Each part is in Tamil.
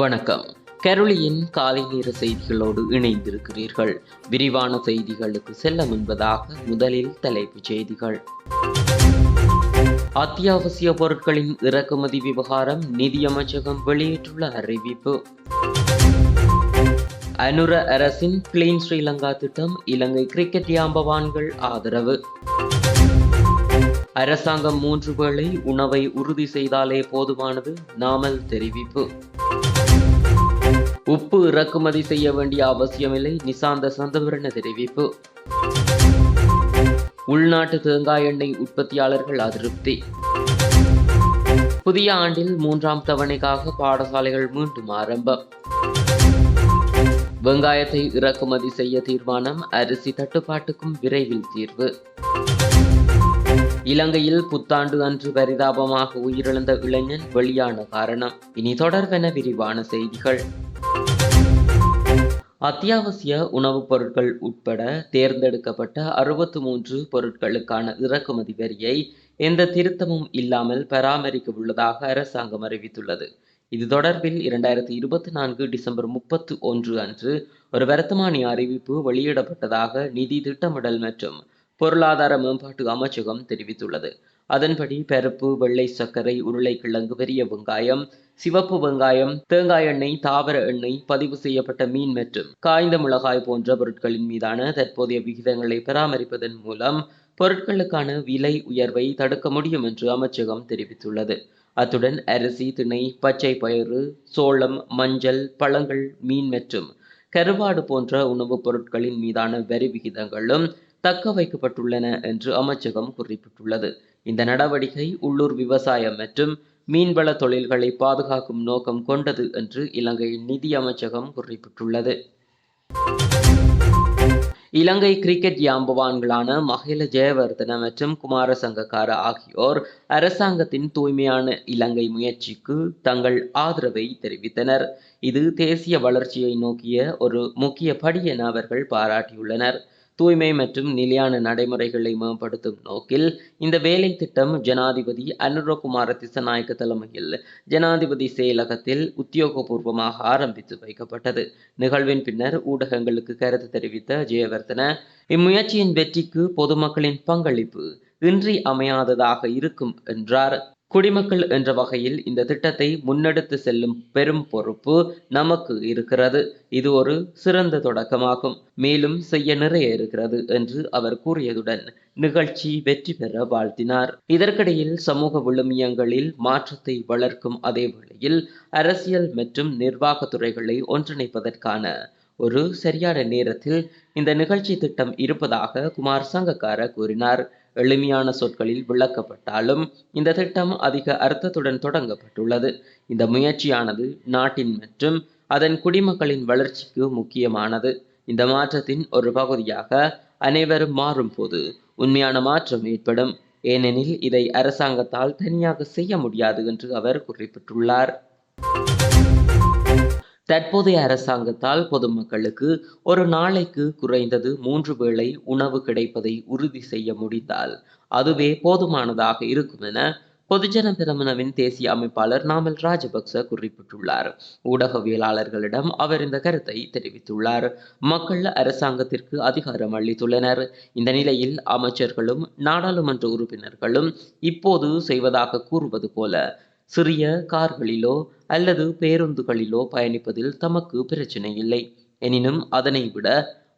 வணக்கம். கரோலியின் காலை நேர செய்திகளோடு இணைந்திருக்கிறீர்கள். விரிவான செய்திகளுக்கு செல்ல முன்பதாக முதலில் தலைப்புச் செய்திகள். அத்தியாவசிய பொருட்களின் இறக்குமதி விவகாரம் நிதியமைச்சகம் வெளியிட்டுள்ள அறிவிப்பு. அனுர அரசின் கிளீன் ஸ்ரீலங்கா திட்டம் இலங்கை கிரிக்கெட் யாம்பவான்கள் ஆதரவு. அரசாங்கம் மூன்று வேளை உணவை உறுதி செய்தாலே போதுமானது நாமல் தெரிவிப்பு. உப்பு இறக்குமதி செய்ய வேண்டிய அவசியமில்லை. நிசாந்த சந்தவரண தெரிவிப்பு. உள்நாட்டு தேங்காய் எண்ணெய் உற்பத்தியாளர்கள் அதிருப்தி. புதிய ஆண்டில் மூன்றாம் தவணைக்காக பாடசாலைகள் மீண்டும் ஆரம்பம். வெங்காயத்தை இறக்குமதி செய்ய தீர்மானம் அரிசி தட்டுப்பாட்டுக்கும் விரைவில் தீர்வு. இலங்கையில் புத்தாண்டு அன்று பரிதாபமாக உயிரிழந்த இளைஞன் வெளியான காரணம். இனி தொடர்பென விரிவான செய்திகள். அத்தியாவசிய உணவுப் பொருட்கள் உட்பட தேர்ந்தெடுக்கப்பட்ட அறுபத்து மூன்று பொருட்களுக்கான இறக்குமதி வரியை எந்த திருத்தமும் இல்லாமல் பராமரிக்க உள்ளதாக அரசாங்கம் அறிவித்துள்ளது. இது தொடர்பில் இரண்டாயிரத்தி இருபத்தி நான்கு டிசம்பர் முப்பத்து ஒன்று அன்று ஒரு வர்த்தமானி அறிவிப்பு வெளியிடப்பட்டதாக நிதி திட்டமிடல் மற்றும் பொருளாதார மேம்பாட்டு அமைச்சகம் தெரிவித்துள்ளது. அதன்படி பருப்பு வெள்ளை சர்க்கரை உருளைக்கிழங்கு பெரிய வெங்காயம் சிவப்பு வெங்காயம் தேங்காய் எண்ணெய் தாவர எண்ணெய் பதிவு செய்யப்பட்ட மீன் மற்றும் காய்ந்த மிளகாய் போன்ற பொருட்களின் மீதான தற்போதைய விகிதங்களை பராமரிப்பதன் மூலம் பொருட்களுக்கான விலை உயர்வை தடுக்க முடியும் என்று அமைச்சகம் தெரிவித்துள்ளது. அத்துடன் அரிசி திணை பச்சை பயிறு சோளம் மஞ்சள் பழங்கள் மீன் மற்றும் கருவாடு போன்ற உணவுப் பொருட்களின் மீதான வரி விகிதங்களும் தக்க வைக்கப்பட்டுள்ளன என்று அமைச்சகம் குறிப்பிட்டுள்ளது. இந்த நடவடிக்கை உள்ளூர் விவசாயம் மற்றும் மீன்வள தொழில்களை பாதுகாக்கும் நோக்கம் கொண்டது என்று இலங்கை நிதி அமைச்சகம் குறிப்பிட்டுள்ளது. இலங்கை கிரிக்கெட் யாம்பவான்களான மகில ஜெயவர்தன மற்றும் குமார சங்கக்கார ஆகியோர் அரசாங்கத்தின் தூய்மையான இலங்கை முயற்சிக்கு தங்கள் ஆதரவை தெரிவித்தனர். இது தேசிய வளர்ச்சியை நோக்கிய ஒரு முக்கிய படி என அவர்கள் பாராட்டியுள்ளனர். தூய்மை மற்றும் நிலையான நடைமுறைகளை மேம்படுத்தும் நோக்கில் இந்த வேலை திட்டம் ஜனாதிபதி அனுரகுமார திசநாயக்க தலைமையில் ஜனாதிபதி செயலகத்தில் உத்தியோகபூர்வமாக ஆரம்பித்து வைக்கப்பட்டது. நிகழ்வின் பின்னர் ஊடகங்களுக்கு கருத்து தெரிவித்த ஜெயவர்தன இம்முயற்சியின் வெற்றிக்கு பொதுமக்களின் பங்களிப்பு இன்றி அமையாததாக இருக்கும் என்றார். குடிமக்கள் என்ற வகையில் இந்த திட்டத்தை முன்னெடுத்து செல்லும் பெரும் பொறுப்பு நமக்கு இருக்கிறது. இது ஒரு சிறந்த தொடக்கமாகும். மேலும் செய்ய நிறைய இருக்கிறது என்று அவர் கூறியதுடன் நிகழ்ச்சி வெற்றி பெற வாழ்த்தினார். இதற்கிடையில் சமூக விழுமியங்களில் மாற்றத்தை வளர்க்கும் அதே வேளையில் அரசியல் மற்றும் நிர்வாக துறைகளை ஒன்றிணைப்பதற்கான ஒரு சரியான நேரத்தில் இந்த நிகழ்ச்சி திட்டம் இருப்பதாக குமார் சங்கக்கார கூறினார். எளிமையான சொற்களில் விளக்கப்பட்டாலும் இந்த திட்டம் அதிக அர்த்தத்துடன் தொடங்கப்பட்டுள்ளது. இந்த முயற்சியானது நாட்டின் மற்றும் அதன் குடிமக்களின் வளர்ச்சிக்கு முக்கியமானது. இந்த மாற்றத்தின் ஒரு பகுதியாக அனைவரும் மாறும் போது உண்மையான மாற்றம் ஏற்படும். ஏனெனில் இதை அரசாங்கத்தால் தனியாக செய்ய முடியாது என்று அவர் குறிப்பிட்டுள்ளார். தற்போதைய அரசாங்கத்தால் பொதுமக்களுக்கு ஒரு நாளைக்கு குறைந்தது மூன்று வேளை உணவு கிடைப்பதை உறுதி செய்ய முடிந்தால் அதுவே போதுமானதாக இருக்கும் என பொதுஜன பிரமணவின் தேசிய அமைப்பாளர் நாமல் ராஜபக்ச குறிப்பிட்டுள்ளார். ஊடகவியலாளர்களிடம் அவர் இந்த கருத்தை தெரிவித்துள்ளார். மக்கள் அரசாங்கத்திற்கு அதிகாரம் அளித்துள்ளனர். இந்த நிலையில் அமைச்சர்களும் நாடாளுமன்ற உறுப்பினர்களும் இப்போது செய்வதாக கூறுவது போல சிறிய கார்களிலோ அல்லது பேருந்துகளிலோ பயணிப்பதில் தமக்கு பிரச்சனை இல்லை. எனினும் அதனை விட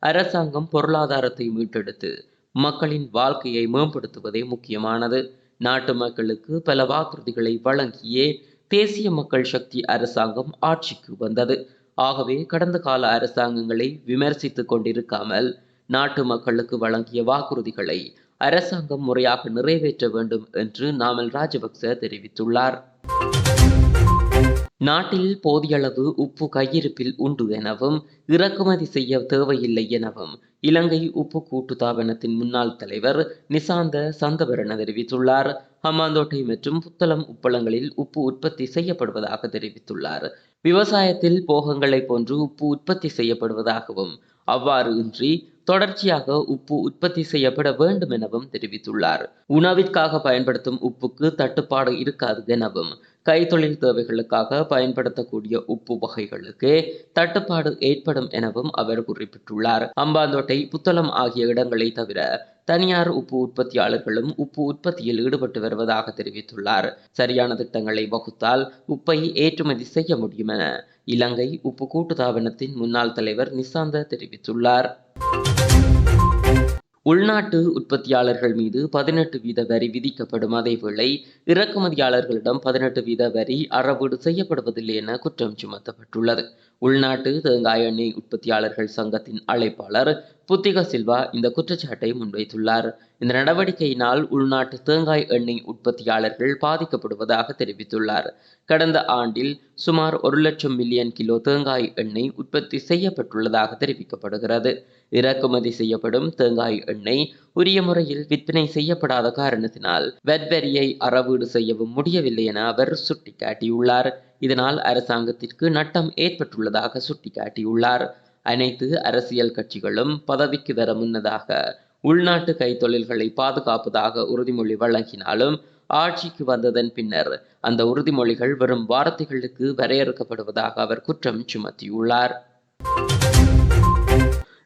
அரசாங்கம் பொருளாதாரத்தை மீட்டெடுத்து மக்களின் வாழ்க்கையை மேம்படுத்துவதே முக்கியமானது. நாட்டு மக்களுக்கு பல வாக்குறுதிகளை வழங்கியே தேசிய மக்கள் சக்தி அரசாங்கம் ஆட்சிக்கு வந்தது. ஆகவே கடந்த கால அரசாங்கங்களை விமர்சித்து கொண்டிருக்காமல் நாட்டு மக்களுக்கு வழங்கிய வாக்குறுதிகளை அரசாங்கம் முறையாக நிறைவேற்ற வேண்டும் என்று நாமல் ராஜபக்ச தெரிவித்துள்ளார். நாட்டில் போதியளவு உப்பு கையிருப்பில் உண்டு எனவும் இறக்குமதி செய்ய தேவையில்லை எனவும் இலங்கை உப்பு கூட்டுத்தாபனத்தின் முன்னாள் தலைவர் நிசாந்த சந்தபரண தெரிவித்துள்ளார். ஹம்மாந்தோட்டை மற்றும் புத்தளம் உப்பளங்களில் உப்பு உற்பத்தி செய்யப்படுவதாக தெரிவித்துள்ளார். விவசாயத்தில் போகங்களை போன்று உப்பு உற்பத்தி செய்யப்படுவதாகவும் அவ்வாறு இன்றி தொடர்ச்சியாக உப்பு உற்பத்தி செய்யப்பட வேண்டும் எனவும் தெரிவித்துள்ளார். உணவிற்காக பயன்படுத்தும் உப்புக்கு தட்டுப்பாடு இருக்காது எனவும் கைத்தொழில் தேவைகளுக்காக பயன்படுத்தக்கூடிய உப்பு வகைகளுக்கு தட்டுப்பாடு ஏற்படும் எனவும் அவர் குறிப்பிட்டுள்ளார். அம்பாந்தோட்டை புத்தளம் ஆகிய இடங்களை தவிர தனியார் உப்பு உற்பத்தியாளர்களும் உப்பு உற்பத்தியில் ஈடுபட்டு வருவதாக தெரிவித்துள்ளார். சரியான திட்டங்களை வகுத்தால் உப்பை ஏற்றுமதி செய்ய முடியும் என இலங்கை உப்பு கூட்டுத்தாபனத்தின் முன்னாள் தலைவர் நிசாந்த தெரிவித்துள்ளார். உள்நாட்டு உற்பத்தியாளர்கள் மீது பதினெட்டு வீத வரி விதிக்கப்படும். அதேவேளை இறக்குமதியாளர்களிடம் பதினெட்டு வீத வரி அறவீடு செய்யப்படுவதில்லை என குற்றம் சுமத்தப்பட்டுள்ளது. உள்நாட்டு தேங்காய் எண்ணெய் உற்பத்தியாளர்கள் சங்கத்தின் அழைப்பாளர் புத்திக சில்வா இந்த குற்றச்சாட்டை முன்வைத்துள்ளார். இந்த நடவடிக்கையினால் உள்நாட்டு தேங்காய் எண்ணெய் உற்பத்தியாளர்கள் பாதிக்கப்படுவதாக தெரிவித்துள்ளார். கடந்த ஆண்டில் சுமார் ஒரு லட்சம் மில்லியன் கிலோ தேங்காய் எண்ணெய் உற்பத்தி செய்யப்பட்டுள்ளதாக தெரிவிக்கப்படுகிறது. இறக்குமதி செய்யப்படும் தேங்காய் எண்ணெய் உரிய முறையில் விற்பனை செய்யப்படாத காரணத்தினால் வெட்வரியை அறவீடு செய்யவும் முடியவில்லை என அவர் சுட்டிக்காட்டியுள்ளார். இதனால் அரசாங்கத்திற்கு நட்டம் ஏற்பட்டுள்ளதாக சுட்டிக்காட்டியுள்ளார். அனைத்து அரசியல் கட்சிகளும் பதவிக்கு வர முன்னதாக உள்நாட்டு கைத்தொழில்களை பாதுகாப்பதாக உறுதிமொழி வழங்கினாலும் ஆட்சிக்கு வந்ததன் பின்னர் அந்த உறுதிமொழிகள் வரும் வார்த்தைகளுக்கு வரையறுக்கப்படுவதாக அவர் குற்றம் சுமத்தியுள்ளார்.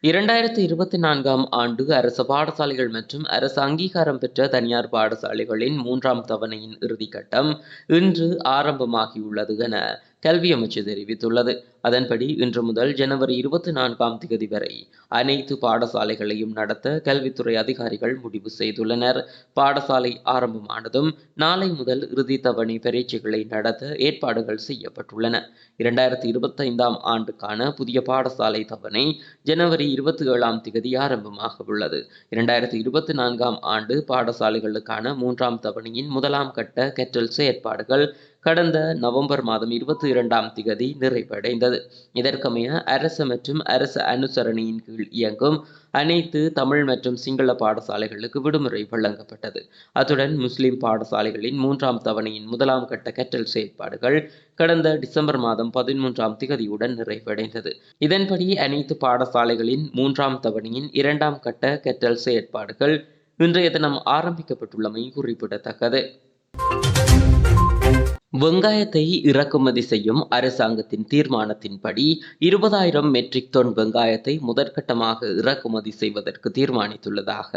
இரண்டாயிரத்தி இருபத்தி நான்காம் ஆண்டு அரசு பாடசாலைகள் மற்றும் அரசு அங்கீகாரம் பெற்ற தனியார் பாடசாலைகளின் மூன்றாம் தவணையின் இறுதிக்கட்டம் இன்று ஆரம்பமாகியுள்ளது என கல்வி அமைச்சு தெரிவித்துள்ளது. அதன்படி இன்று முதல் ஜனவரி இருபத்தி நான்காம் தேதி வரை அனைத்து பாடசாலைகளையும் நடத்த கல்வித்துறை அதிகாரிகள் முடிவு செய்துள்ளனர். பாடசாலை ஆரம்பமானதும் நாளை முதல் இறுதி தவணை பரீட்சைகளை நடத்த ஏற்பாடுகள் செய்யப்பட்டுள்ளன. இரண்டாயிரத்தி இருபத்தி ஐந்தாம் ஆண்டுக்கான புதிய பாடசாலை தவணை ஜனவரி இருபத்தி ஏழாம் தேதி ஆரம்பமாக உள்ளது. இரண்டாயிரத்தி இருபத்தி நான்காம் ஆண்டு பாடசாலைகளுக்கான மூன்றாம் தவணையின் முதலாம் கட்ட கற்றல் செயற்பாடுகள் கடந்த நவம்பர் மாதம் இருபத்தி இரண்டாம் திகதி நிறைவடைந்தது. இதற்கமைய அரசு மற்றும் அரசு அனுசரணையின் கீழ் இயங்கும் அனைத்து தமிழ் மற்றும் சிங்கள பாடசாலைகளுக்கு விடுமுறை வழங்கப்பட்டது. அத்துடன் முஸ்லிம் பாடசாலைகளின் மூன்றாம் தவணையின் முதலாம் கட்ட கற்றல் செயற்பாடுகள் கடந்த டிசம்பர் மாதம் பதிமூன்றாம் திகதியுடன் நிறைவடைந்தது. இதன்படி அனைத்து பாடசாலைகளின் மூன்றாம் தவணையின் இரண்டாம் கட்ட கற்றல் செயற்பாடுகள் இன்றைய தினம் ஆரம்பிக்கப்பட்டுள்ளமை குறிப்பிடத்தக்கது. வெங்காயத்தை இறக்குமதி செய்யும் அரசாங்கத்தின் தீர்மானத்தின்படி இருபதாயிரம் மெட்ரிக் டன் வெங்காயத்தை முதற்கட்டமாக இறக்குமதி செய்வதற்கு தீர்மானித்துள்ளதாக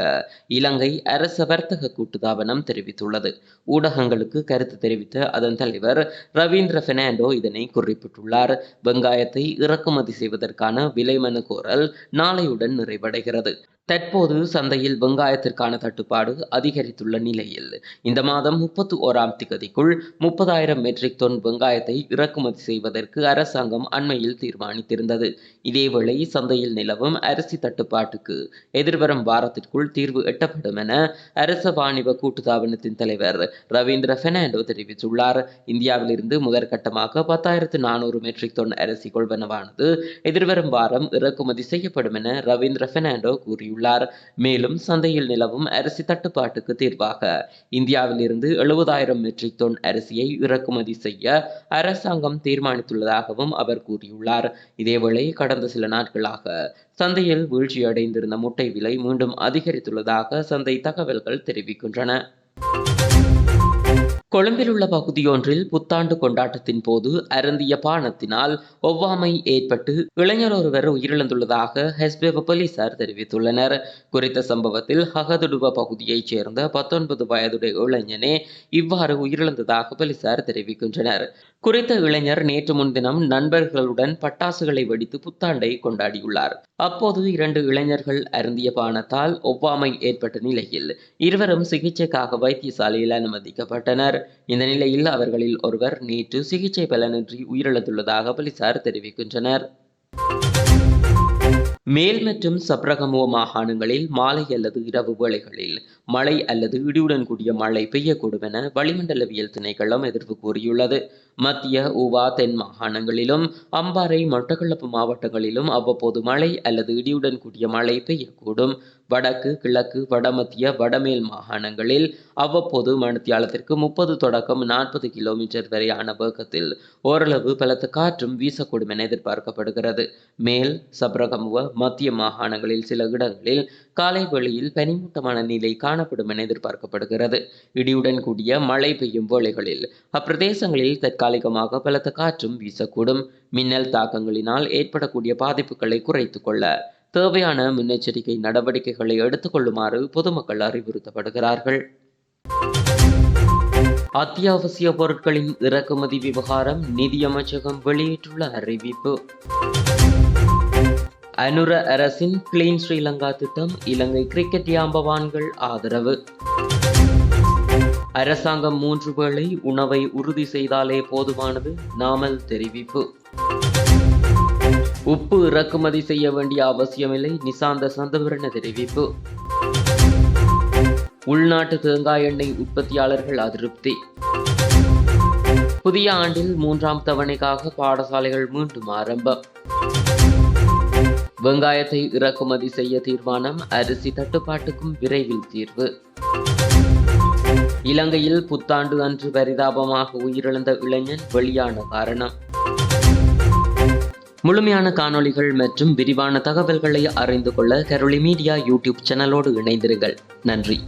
இலங்கை அரச வர்த்தக கூட்டுத்தாபனம் தெரிவித்துள்ளது. ஊடகங்களுக்கு கருத்து தெரிவித்த அதன் தலைவர் ரவீந்திர பெர்னாண்டோ இதனை குறிப்பிட்டுள்ளார். வெங்காயத்தை இறக்குமதி செய்வதற்கான விலை மனு கோரல் நாளையுடன் நிறைவடைகிறது. தற்போது சந்தையில் வெங்காயத்திற்கான தட்டுப்பாடு அதிகரித்துள்ள நிலையில் இந்த மாதம் முப்பத்தி ஓராம் திகதிக்குள் முப்பதாயிரம் மெட்ரிக் டன் வெங்காயத்தை இறக்குமதி செய்வதற்கு அரசாங்கம் அண்மையில் தீர்மானித்திருந்தது. இதேவேளை சந்தையில் நிலவும் அரிசி தட்டுப்பாட்டுக்கு எதிர்வரும் வாரத்திற்குள் தீர்வு எட்டப்படும் என அரச வாணிப கூட்டுத்தாபனத்தின் தலைவர் ரவீந்திர பெர்னாண்டோ தெரிவித்துள்ளார். இந்தியாவிலிருந்து முதற்கட்டமாக பத்தாயிரத்து நானூறு மெட்ரிக் டன் அரிசி கொள்வனவானது எதிர்வரும் வாரம் இறக்குமதி செய்யப்படும் என ரவீந்திர பெர்னாண்டோ கூறியுள்ளார். கூறியுள்ளார் மேலும் சந்தையில் நிலவும் அரிசி தட்டுப்பாட்டுக்கு தீர்வாக இந்தியாவில் இருந்து எழுபதாயிரம் மெட்ரிக் டன் அரிசியை இறக்குமதி செய்ய அரசாங்கம் தீர்மானித்துள்ளதாகவும் அவர் கூறியுள்ளார். இதேவேளை கடந்த சில நாட்களாக சந்தையில் வீழ்ச்சியடைந்திருந்த முட்டை விலை மீண்டும் அதிகரித்துள்ளதாக சந்தை தகவல்கள் தெரிவிக்கின்றன. கொழும்பில் உள்ள பகுதியொன்றில் புத்தாண்டு கொண்டாட்டத்தின் போது அருந்திய பானத்தினால் ஒவ்வாமை ஏற்பட்டு இளைஞர் ஒருவர் உயிரிழந்துள்ளதாக ஹெஸ்பேவ போலீசார் தெரிவித்துள்ளனர். குறித்த சம்பவத்தில் ஹகதுடுவ பகுதியைச் சேர்ந்த பத்தொன்பது வயதுடைய இளைஞனே இவ்வாறு உயிரிழந்ததாக போலீசார் தெரிவிக்கின்றனர். குறித்த இளைஞர் நேற்று முன்தினம் நண்பர்களுடன் பட்டாசுகளை வெடித்து புத்தாண்டை கொண்டாடியுள்ளார். அப்போது இரண்டு இளைஞர்கள் அருந்திய பானத்தால் ஒவ்வாமை ஏற்பட்ட நிலையில் இருவரும் சிகிச்சைக்காக வைத்தியசாலையில் அனுமதிக்கப்பட்டனர். இந்த நிலையில் அவர்களில் ஒருவர் நேற்று சிகிச்சை பலனின்றி உயிரிழந்துள்ளதாக போலீசார் தெரிவிக்கின்றனர். மேல் மற்றும் சப்ரகமுவ மாகாணங்களில் மாலை அல்லது இரவு வேளைகளில் மழை அல்லது இடியுடன் கூடிய மழை பெய்யக்கூடும் என வளிமண்டலவியல் திணைக்களம் எதிர்ப்பு கூறியுள்ளது. மத்திய ஊவா தென் மாகாணங்களிலும் அம்பாறை மட்டக்களப்பு மாவட்டங்களிலும் அவ்வப்போது மழை அல்லது இடியுடன் கூடிய மழை பெய்யக்கூடும். வடக்கு கிழக்கு வடமத்திய வடமேல் மாகாணங்களில் அவ்வப்போது மணித்தியாலத்திற்கு முப்பது தொடக்கம் நாற்பது கிலோமீட்டர் வரையான வேகத்தில் ஓரளவு பலத்த காற்றும் வீசக்கூடும் என எதிர்பார்க்கப்படுகிறது. மேல் சப்ரகமுவ மத்திய மாகாணங்களில் சில இடங்களில் காலை வேளையில் பனிமூட்டமான நிலை காண காணப்படும் என எதிர்பார்க்கப்படுகிறது. இடியுடன் கூடிய மழை பெய்யும் வேளைகளில் அப்பிரதேசங்களில் தற்காலிகமாக பலத்த காற்றும் வீசக்கூடும். மின்னல் தாக்கங்களினால் ஏற்படக்கூடிய பாதிப்புகளை குறைத்து கொள்ள தேவையான முன்னெச்சரிக்கை நடவடிக்கைகளை எடுத்துக்கொள்ளுமாறு பொதுமக்கள் அறிவுறுத்தப்படுகிறார்கள். அத்தியாவசிய பொருட்களின் இறக்குமதி விவகாரம் நிதியமைச்சகம் வெளியிட்டுள்ள அறிவிப்பு. அனுர அரசின் கிளீன் ஸ்ரீலங்கா திட்டம் இலங்கை கிரிக்கெட் யாம்பவான்கள் ஆதரவு. அரசாங்கம் மூன்று வேளை உணவை உறுதி செய்தாலே போதுமானது நாமல் தெரிவிப்பு. உப்பு இறக்குமதி செய்ய வேண்டிய அவசியமில்லை நிசாந்த சந்தவரண தெரிவிப்பு. உள்நாட்டு தேங்காய் எண்ணெய் உற்பத்தியாளர்கள் அதிருப்தி. புதிய ஆண்டில் மூன்றாம் தவணைக்காக பாடசாலைகள் மீண்டும் ஆரம்பம். வெங்காயத்தை இறக்குமதி செய்ய தீர்மானம் அரிசி தட்டுப்பாட்டுக்கும் விரைவில் தீர்வு. இலங்கையில் புத்தாண்டு அன்று பரிதாபமாக உயிரிழந்த இளைஞன் வெளியான காரணம். முழுமையான காணொளிகள் மற்றும் விரிவான தகவல்களை அறிந்து கொள்ள கரோலி மீடியா யூடியூப் சேனலோடு இணைந்திருங்கள். நன்றி.